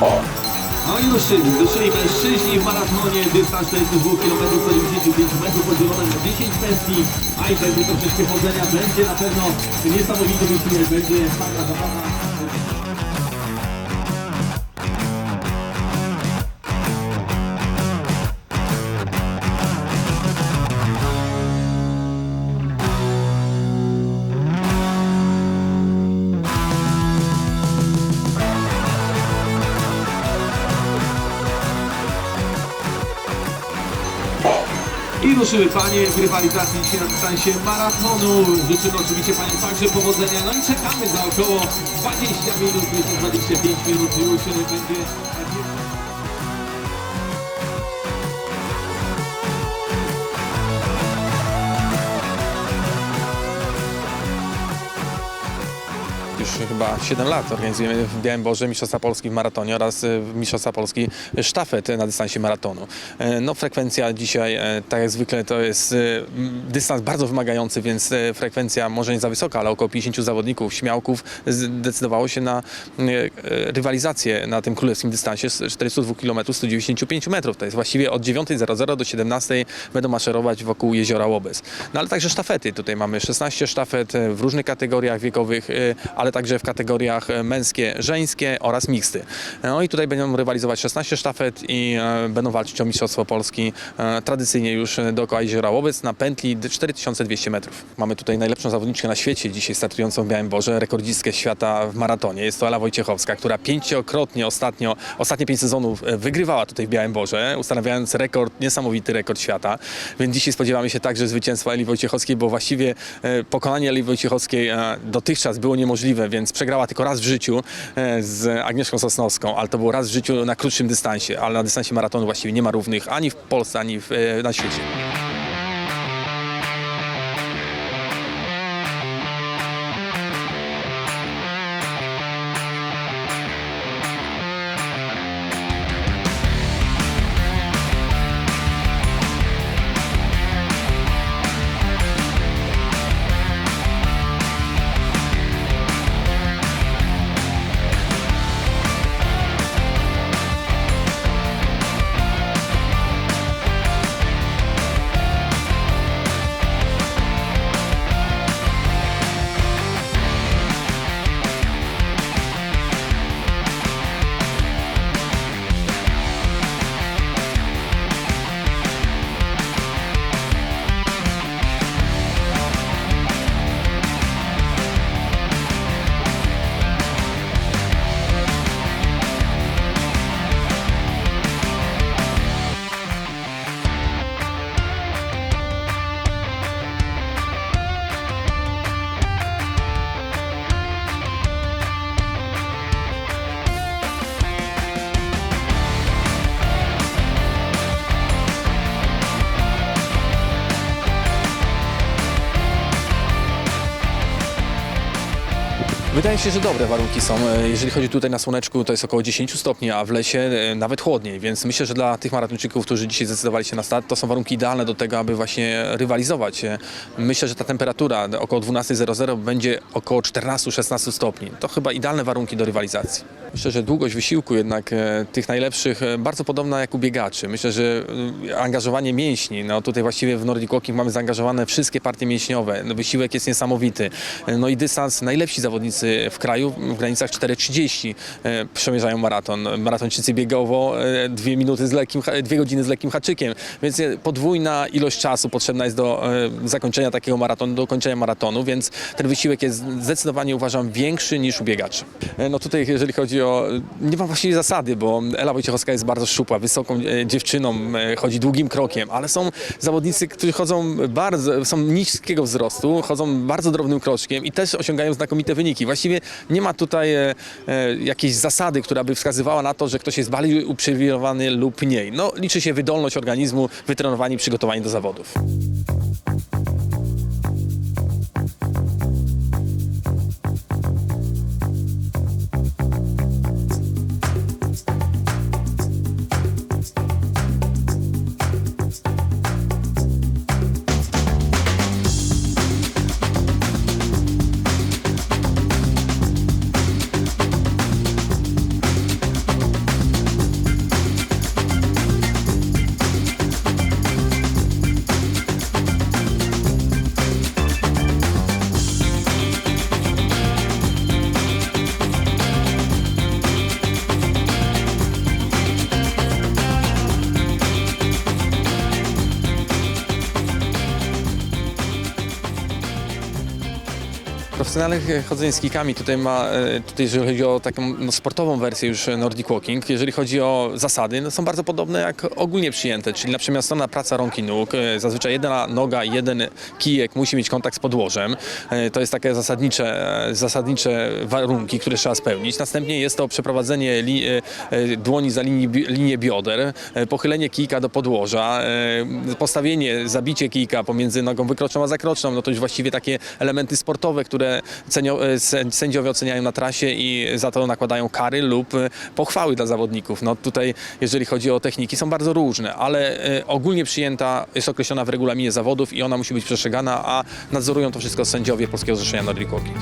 No i ruszyli, ruszyli mężczyźni w maratonie, dystans 42 km 195 metrów podzielone na 10 bestii, a i będzie to wszystkie chodzenia, będzie na pewno. Niesamowity będzie fajna zabawa. Ruszyły Panie w rywalizacji dzisiaj na dystansie maratonu. Życzymy oczywiście Paniom także powodzenia. No i czekamy za około 20 minut, myślę 25 minut już będzie... chyba 7 lat organizujemy w Białym Boże Mistrzostwa Polski w maratonie oraz e, Mistrzostwa Polski sztafet na dystansie maratonu. E, No frekwencja dzisiaj, e, tak jak zwykle, to jest m, dystans bardzo wymagający, więc e, frekwencja może nie za wysoka, ale około 50 zawodników, śmiałków zdecydowało się na rywalizację na tym królewskim dystansie z 42 km 195 metrów. To jest właściwie od 9.00 do 17.00 będą maszerować wokół jeziora Łobez. No ale także sztafety. Tutaj mamy 16 sztafet w różnych kategoriach wiekowych, ale także w kategoriach e, męskie, żeńskie oraz miksty. No i tutaj będą rywalizować 16 sztafet i e, będą walczyć o Mistrzostwo Polski e, tradycyjnie już e, dookoła jeziora Łobec na pętli d- 4200 metrów. Mamy tutaj najlepszą zawodniczkę na świecie dzisiaj startującą w Białym Boże, rekordzistkę świata w maratonie. Jest to Ela Wojciechowska, która pięciokrotnie ostatnio, ostatnie pięć sezonów e, wygrywała tutaj w Białym Boże, ustanawiając rekord, niesamowity rekord świata. Więc dzisiaj spodziewamy się także zwycięstwa Eli Wojciechowskiej, bo właściwie e, pokonanie Eli Wojciechowskiej e, dotychczas było niemożliwe, więc przegrała tylko raz w życiu e, z Agnieszką Sosnowską, ale to było raz w życiu na krótszym dystansie, ale na dystansie maratonu właściwie nie ma równych ani w Polsce, ani w, e, na świecie. Wydaje się, że dobre warunki są. E, Jeżeli chodzi tutaj na słoneczku, to jest około 10 stopni, a w lesie e, nawet chłodniej, więc myślę, że dla tych maratończyków, którzy dzisiaj zdecydowali się na start, to są warunki idealne do tego, aby właśnie rywalizować. E, Myślę, że ta temperatura około 12.00 będzie około 14-16 stopni. To chyba idealne warunki do rywalizacji. Myślę, że długość wysiłku jednak tych najlepszych bardzo podobna jak u biegaczy. Myślę, że angażowanie mięśni, no tutaj właściwie w Nordic Walking mamy zaangażowane wszystkie partie mięśniowe. No, wysiłek jest niesamowity. No i dystans, najlepsi zawodnicy w kraju w granicach 4.30 e, przemierzają maraton. Maratończycy biegowo e, dwie minuty z lekkim, dwie godziny z lekkim haczykiem, więc e, podwójna ilość czasu potrzebna jest do zakończenia takiego maratonu, do kończenia maratonu, więc ten wysiłek jest zdecydowanie uważam większy niż u biegaczy. No tutaj jeżeli chodzi o, nie ma właściwie zasady, bo Ela Wojciechowska jest bardzo szczupła, wysoką dziewczyną, chodzi długim krokiem, ale są zawodnicy, którzy chodzą bardzo, są niskiego wzrostu, chodzą bardzo drobnym kroczkiem i też osiągają znakomite wyniki. Właściwie nie ma tutaj e, e, jakiejś zasady, która by wskazywała na to, że ktoś jest bardziej uprzywilejowany lub mniej. No, liczy się wydolność organizmu, wytrenowanie przygotowanie do zawodów. Profesjonalne chodzenie z kijkami tutaj ma, e, tutaj jeżeli chodzi o taką no, sportową wersję już e, Nordic Walking, jeżeli chodzi o zasady, no, są bardzo podobne jak ogólnie przyjęte, czyli naprzemiastowana praca rąk i nóg, e, zazwyczaj jedna noga, jeden kijek musi mieć kontakt z podłożem, E, to jest takie zasadnicze, e, zasadnicze warunki, które trzeba spełnić. Następnie jest to przeprowadzenie li, e, e, dłoni za linii, linię bioder, e, pochylenie kijka do podłoża, e, postawienie, zabicie kijka pomiędzy nogą wykroczną a zakroczną, no to już właściwie takie elementy sportowe, które e, sę- sędziowie oceniają na trasie i za to nakładają kary lub e, pochwały dla zawodników. No tutaj, jeżeli chodzi o techniki, są bardzo różne, ale e, ogólnie przyjęta jest określona w regulaminie zawodów i ona musi być przestrzegana, a nadzorują to wszystko sędziowie Polskiego Zrzeszenia Nordic Walking.